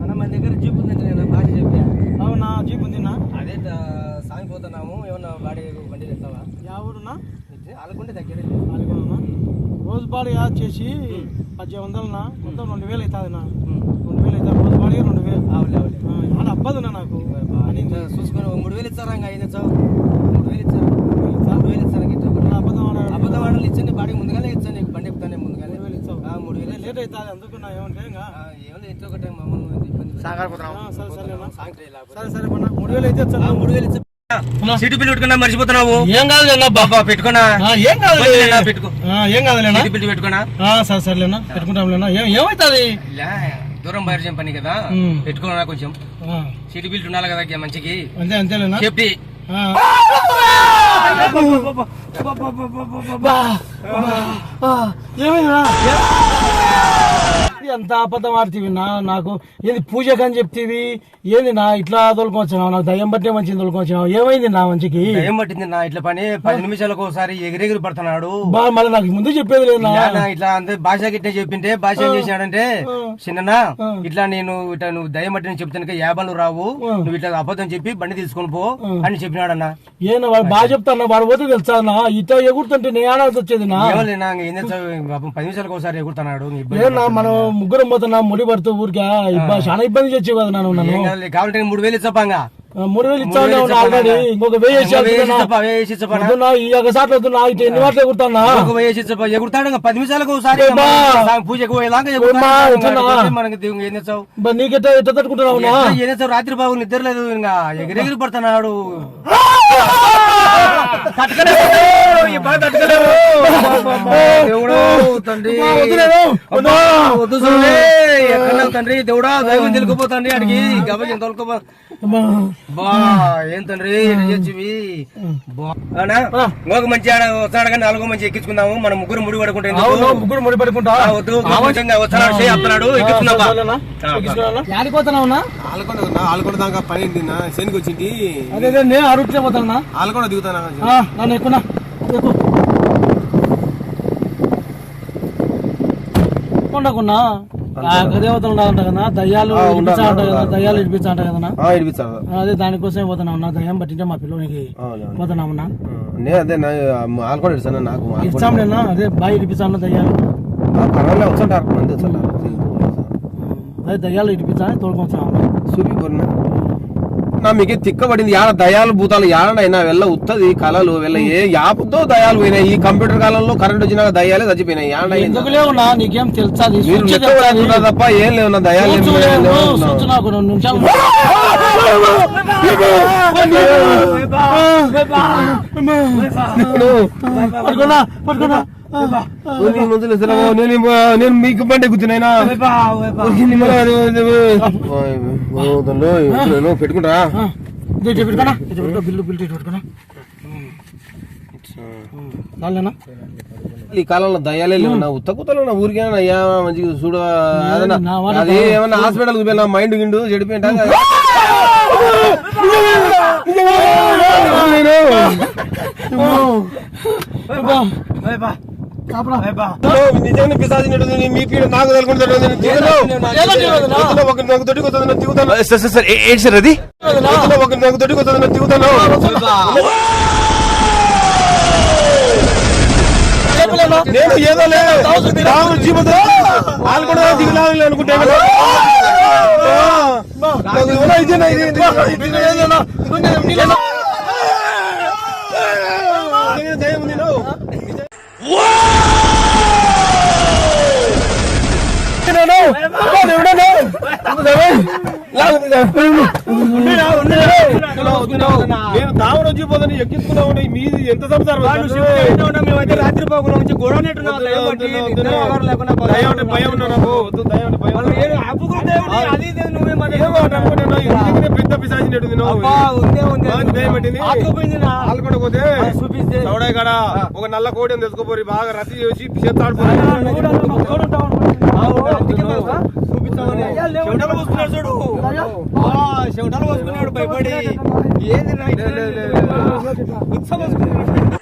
అన్న మన దగ్గర జీప్ ఉందంటే నేను భాష చెప్పా అవునా జీప్ ఉందినా అదే సాగిపోతున్నాము ఏమన్నా బాడీ బండి తెస్తావా? యా ఊరునా అలాకుంటే దగ్గర అలిగొనా రోజు బాడీ యాడ్ చేసి పద్దెనిమిది వందలనా మొత్తం రెండు వేలు అవుతుంది నా రెండు వేలు అవుతుంది రోజు బాడీ రెండు వేలు. అవులే అవులే ఆడ అబ్బదునా నాకు. చూసుకొని మూడు వేలు ఇస్తారా ఇంకా? ఐదు ఇచ్చావు? మూడు వేలు ఇచ్చారు? మూడు వేలు నా అబద్ధం అబద్ధం ఆడాలి ఇచ్చండి బాడీ ముందుగానే ఇచ్చాను నీకు బండి ఎక్కుతానే ముందుగానే మూడు వేలు ఇచ్చావు ఆ, మూడు వేలు లేట్ అవుతుంది? అందుకు నా ఏమంటే ఇంట్లో ఒకటే సరే సరే సరే పన్నా మూడు వేలు అయితే ఆ, మూడు వేలు ఇచ్చా సీటు బిల్ పెట్టుకున్నా మర్చిపోతున్నావు? ఏం కాదులేనా బాబా పెట్టుకున్నా ఏం లేనా, పెట్టుకో. ఏం కాదులేనా సీటు బిల్ పెట్టుకున్నా సరే సరేలేనా పెట్టుకుంటాంలేనా ఏం ఏమవుతుంది లే, దూరం బయట పని కదా. పెట్టుకున్నా కొంచెం? సీటు బిల్ట్ ఉండాలి కదా మంచికి? అంతే అంతేలేనా సేఫ్టీ. ఆ. ఎంత అబద్ధం ఆడుతీవి నా నాకు? ఏంది పూజకు అని చెప్తీవి? ఏంది నా ఇట్లా తోలుకొచ్చినావు? నాకు దయ్యం బట్టే మంచిది తోలుకొచ్చినావు. ఏమైంది నా మంచికి? ఏం పట్టింది నా ఇట్లా పని పది నిమిషాలకు ఒకసారి ఎగిరెగిరి పడుతున్నాడు. మళ్ళీ నాకు ముందు చెప్పేది లేదు నా. ఇట్లా అంతే భాష గిట్టే చెప్పింటే భాష ఏం చేసినాడంటే చిన్న ఇట్లా నేను ఇట్లా నువ్వు దయ్యం పట్టిన చెప్తాను యాభలు రావు. నువ్వు ఇట్లా అబద్ధం చెప్పి బండి తీసుకొని పో అని చెప్పినాడన్న. ఏనా వాడు బాగా చెప్తాను? వాడు పోతే తెలుసా ఇట్లా ఎగురుతుంటే నేను ఆడాల్సి వచ్చేది నా? పది నిమిషాలకు ఒకసారి ఎగురుతున్నాడు మనం ముగ్గురం పోతున్నా ముడి పడుతూ ఊరికే. ఇబ్బ- చాలా ఇబ్బంది చేసేవి కదా నన్ను నన్ను ఏం కాదులే, కావాలంటే నేను మూడు వేలు ఇచ్చపాంగా ఆ, మూడు వేలు ఇచ్చాను ఆల్రెడీ. ఇంకొక వెయ్యి వేసి ఇచ్చపా ఈ యొక్క సాట్లు వద్దునా ఇటు ఎన్ని ఎగురుతానా ఒక వేసి ఇచ్చపా ఎగురుతాడు పది నిమిషాలకు ఒకసారి ఏమ్మా? సాయం పూజకు పోయేలాగా ఏమ్మా, ఎగురుతాడు. ఇట్లనా? ఎగురితే మనకి దేవుడు ఏం చేస్తావు? బా, నీకెట్ట ఎట్ట తట్టుకుంటున్నావు నా? ఏం రాత్రి బాబు నిద్ర లేదు. ఇంకా ఎగిరెగిరి పడుతున్నాడు. తట్టుకోలేవు, ఈ బాధ తట్టుకోలేవు. దేవుడు తండ్రి. వద్దు దేవుడా దైవం తెలుకుపోతండి అడిగి గబకి తొలకపో అమ్మా. బా ఏం తండ్రి? నిజచ్చివి అవునా? ఇంకొక మంచి ఆడ వస్తాడు కానీ నాలుగో మంచి ఎక్కించుకుందాము. మనం ముగ్గురు ముడి పడుకుంటే ముగ్గురు ముడి పడుకుంటా. వద్దు. వస్తున్నాడు చేయి వస్తున్నాడు? ఆలకొండ దాకా పని శనికి వచ్చింది. ఆలకొండ నన్ను ఎక్కునా ఎక్కు కొండకున్నా దేవతలు ఉండాలంట కదా దయ్యాలు ఇడిపించా అంట కదా దయ్యాలు ఇడిపించా అంట కదా. అదే దానికోసమే పోతున్నావు నా దయ్యం పట్టింటే మా పిల్లనికి పోతున్నామన్నా. నే అదే నా ఆలకొండ ఇడిచాను నాకు ఇచ్చాం నేను? అదే బాగా ఇడిపించాను దయ్యాలు. అదే చూపి మీకే తిక్కబడింది. యాడ దయాలు భూతాలు యాడైనా వెళ్ళ ఉత్తది కళలు వెళ్ళ ఏ యాపుతో దయాలు పోయినాయి. ఈ కంప్యూటర్ కాలంలో కరెంట్ వచ్చినాక దయాలే చచ్చిపోయినాయి. యాడైనా నీకేం తప్ప ఏం లేవు. నా దయాలు పట్టుకున్నా పట్టుకున్నా. నేను ముందులు నేను నేను మీకు బండి కూర్చున్నాయినా పెట్టుకుంటా బిల్లు బిల్లు ఈ కాలంలో దయాలే లేవు నా ఉత్త కుత్తలు నా ఊరికే అయ్యా మంచిగా చూడ అది ఏమన్నా హాస్పిటల్ చూపిన మైండ్ గిండు చెడిపోయింటా నిజంగా పిసాచినట్టు మీ పీడ నాకు ఒక నాకు దొడ్డికి వస్తుంది దిగుతాను సార్ సార్ సార్ ఏ- ఏంటి సార్ అది ఒక నాకు దొడ్డికి వస్తుంది దిగుతాను నేను ఏదో లేదు రాము జీవితం వాళ్ళు కూడా దిగులాలి అనుకుంటే నాకు ఎవరో ఇదేనా ఎక్కించుకున్నా మీది ఎంత సంసారం? రాత్రి గొడవ భయం పెద్ద పట్టింది. ఆలుకొండ పోతే చౌడాయి కాడ ఒక నల్ల కోడి అని తెలుసుకోపోయి బాగా రసి చేసి చేస్తాడుకోవాలి చెవిటలు పోసుకున్నాడు చూడు. చెవిటలు పోసుకున్నాడు భయపడి. ఏది ఉత్సవం